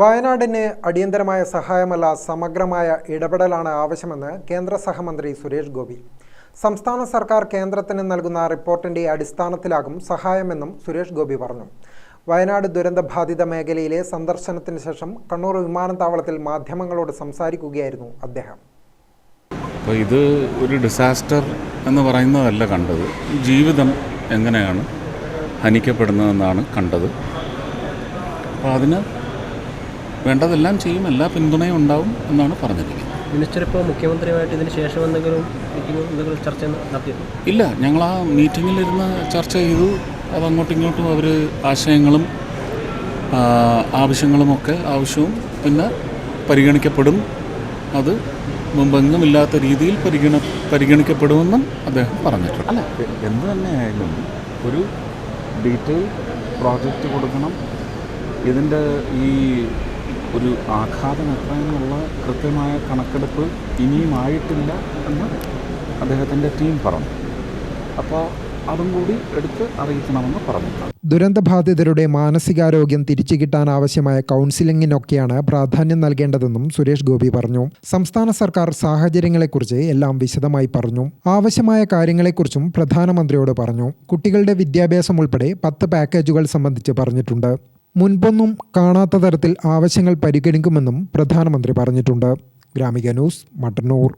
വയനാടിന് അടിയന്തരമായ സഹായമല്ല സമഗ്രമായ ഇടപെടലാണ് ആവശ്യമെന്ന് കേന്ദ്ര സഹമന്ത്രി സുരേഷ് ഗോപി. സംസ്ഥാന സർക്കാർ കേന്ദ്രത്തിന് നൽകുന്ന റിപ്പോർട്ടിന്റെ അടിസ്ഥാനത്തിലാകും സഹായമെന്നും സുരേഷ് ഗോപി പറഞ്ഞു. വയനാട് ദുരന്തബാധിത മേഖലയിലെ സന്ദർശനത്തിന് ശേഷം കണ്ണൂർ വിമാനത്താവളത്തിൽ മാധ്യമങ്ങളോട് സംസാരിക്കുകയായിരുന്നു അദ്ദേഹം. അപ്പോൾ ഇത് ഒരു ഡിസാസ്റ്റർ എന്ന് പറയുന്നതല്ല കണ്ടത്. ജീവിതം എങ്ങനെയാണ് ഹനിക്കപ്പെടുന്നതെന്നാണ് കണ്ടത്. അപ്പോൾ അതിന് വേണ്ടതെല്ലാം ചെയ്യും. എല്ലാ പിന്തുണയും ഉണ്ടാവും എന്നാണ് പറഞ്ഞിരിക്കുന്നത്. മിനിസ്റ്റർ ഇപ്പോൾ മുഖ്യമന്ത്രിയുമായിട്ട് ഇതിന് ശേഷം എന്തെങ്കിലും മീറ്റിംഗ് എന്തെങ്കിലും ചർച്ച നടത്തിയിരുന്നു ഇല്ല. ഞങ്ങൾ ആ മീറ്റിങ്ങിലിരുന്ന് ചർച്ച ചെയ്തു. അത് അങ്ങോട്ടും ഇങ്ങോട്ടും അവർ ആശയങ്ങളും ആവശ്യങ്ങളുമൊക്കെ ആവശ്യവും പിന്നെ പരിഗണിക്കപ്പെടും. അത് മുമ്പെങ്ങുമില്ലാത്ത രീതിയിൽ പരിഗണ പരിഗണിക്കപ്പെടുമെന്നും അദ്ദേഹം പറഞ്ഞിട്ടുണ്ട്. അല്ല എന്ത് തന്നെയായാലും ഒരു ഡീറ്റെയിൽ പ്രോജക്റ്റ് കൊടുക്കണം. ഇതിന്റെ ഈ ഒരു ആഘാതം എത്ര എന്നുള്ള കൃത്യമായ കണക്കെടുപ്പ് ഇനിയും ആയിട്ടില്ല എന്ന് അദ്ദേഹത്തിന്റെ ടീം പറഞ്ഞു. അപ്പോൾ അതും കൂടി എടുത്ത് അറിയിക്കണമെന്ന് പറഞ്ഞു. ദുരന്തബാധിതരുടെ മാനസികാരോഗ്യം തിരിച്ചു കിട്ടാൻ ആവശ്യമായ കൗൺസിലിങ്ങിനൊക്കെയാണ് പ്രാധാന്യം നൽകേണ്ടതെന്നും സുരേഷ് ഗോപി പറഞ്ഞു. സംസ്ഥാന സർക്കാർ സാഹചര്യങ്ങളെക്കുറിച്ച് എല്ലാം വിശദമായി പറഞ്ഞു. ആവശ്യമായ കാര്യങ്ങളെക്കുറിച്ചും പ്രധാനമന്ത്രിയോട് പറഞ്ഞു. കുട്ടികളുടെ വിദ്യാഭ്യാസം ഉൾപ്പെടെ പത്ത് പാക്കേജുകൾ സംബന്ധിച്ച് പറഞ്ഞിട്ടുണ്ട്. മുൻപൊന്നും കാണാത്ത തരത്തിൽ ആവശ്യങ്ങൾ പരിഗണിക്കുമെന്നും പ്രധാനമന്ത്രി പറഞ്ഞിട്ടുണ്ട്. ഗ്രാമിക ന്യൂസ് മട്ടന്നൂർ.